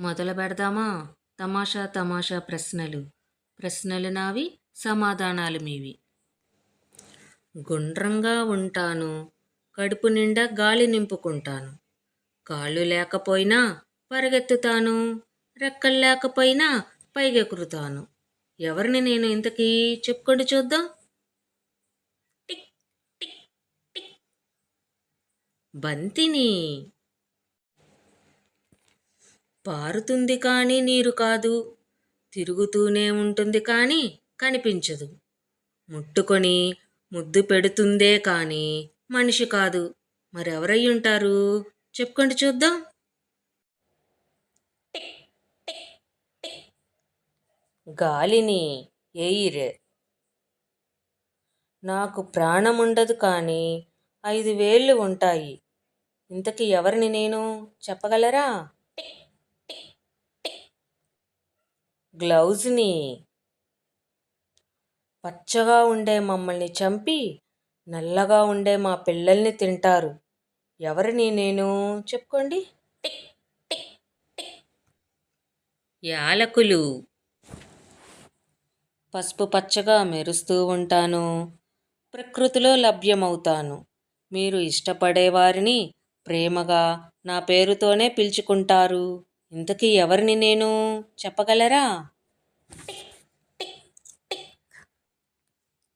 మొదలు పెడదామా? తమాషా తమాషా ప్రశ్నలు. ప్రశ్నలు నావి సమాధానాలు మీవి. గుండ్రంగా ఉంటాను. కడుపు నిండా గాలి నింపుకుంటాను. కాళ్ళు లేకపోయినా పరిగెత్తుతాను. రెక్కలు లేకపోయినా పైగెగురుతాను ఎవరిని నేను ఇంతకీ చెప్పుకోండి చూద్దాం? Tick tick tick. బంతిని. పారుతుంది కానీ నీరు కాదు. తిరుగుతూనే ఉంటుంది కానీ కనిపించదు. ముట్టుకొని ముద్దు పెడుతుందే కానీ మనిషి కాదు. మరెవరై ఉంటారు? చెప్పుకోండి చూద్దాం. గాలిని ఎయిర్ నాకు ప్రాణం ఉండదు కానీ ఐదు వేళ్ళు ఉంటాయి. ఇంతకీ ఎవరిని నేను చెప్పగలరా? గ్లౌజ్ని పచ్చగా ఉండే మమ్మల్ని చంపి నల్లగా ఉండే మా పిల్లల్ని తింటారు. ఎవరిని నేను చెప్పుకోండి? యాలకులు. పసుపు పచ్చగా మెరుస్తూ ఉంటాను. ప్రకృతిలో లభ్యమవుతాను. మీరు ఇష్టపడే వారిని ప్రేమగా నా పేరుతోనే పిలుచుకుంటారు. ఇంతకీ ఎవరిని నేను చెప్పగలరా?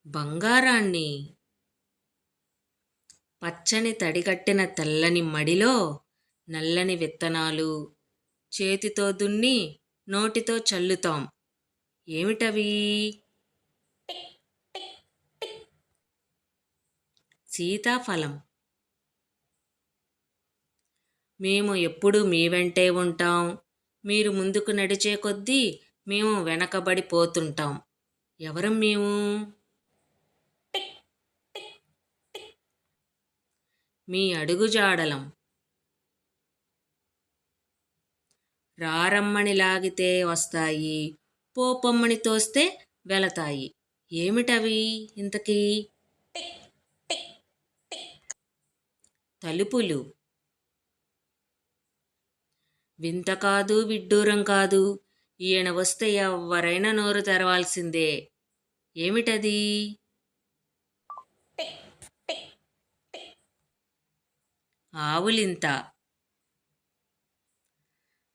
బంగారాన్ని పచ్చని తడిగట్టిన తెల్లని మడిలో నల్లని విత్తనాలు చేతితో దున్ని నోటితో చల్లుతాం. ఏమిటవి? సీతాఫలం. మేము ఎప్పుడు మీ వెంటే ఉంటాం. మీరు ముందుకు నడిచే కొద్దీ మేము వెనకబడిపోతుంటాం ఎవరు మేము? మీ అడుగుజాడలం రారమ్మని లాగితే వస్తాయి. పోపమ్మని తోస్తే వెళతాయి. ఏమిటవి ఇంతకీ? తలుపులు. వింత కాదు విడ్డూరం కాదు. ఈయన వస్తే ఎవరైనా నోరు తెరవాల్సిందే. ఏమిటది? ఆవులింత.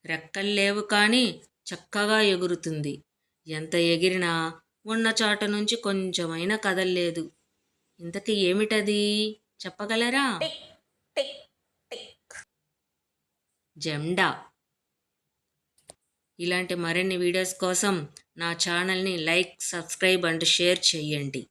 రెక్కల్లేవు కానీ చక్కగా ఎగురుతుంది. ఎంత ఎగిరినా ఉన్న చోట నుంచి కొంచెమైనా కదల్లేదు. ఇంతకీ ఏమిటది? చెప్పగలరా? జెండా. ఇలాంటి మరిన్ని వీడియోస్ కోసం నా ఛానల్ని లైక్ సబ్స్క్రైబ్ అండ్ షేర్ చేయండి.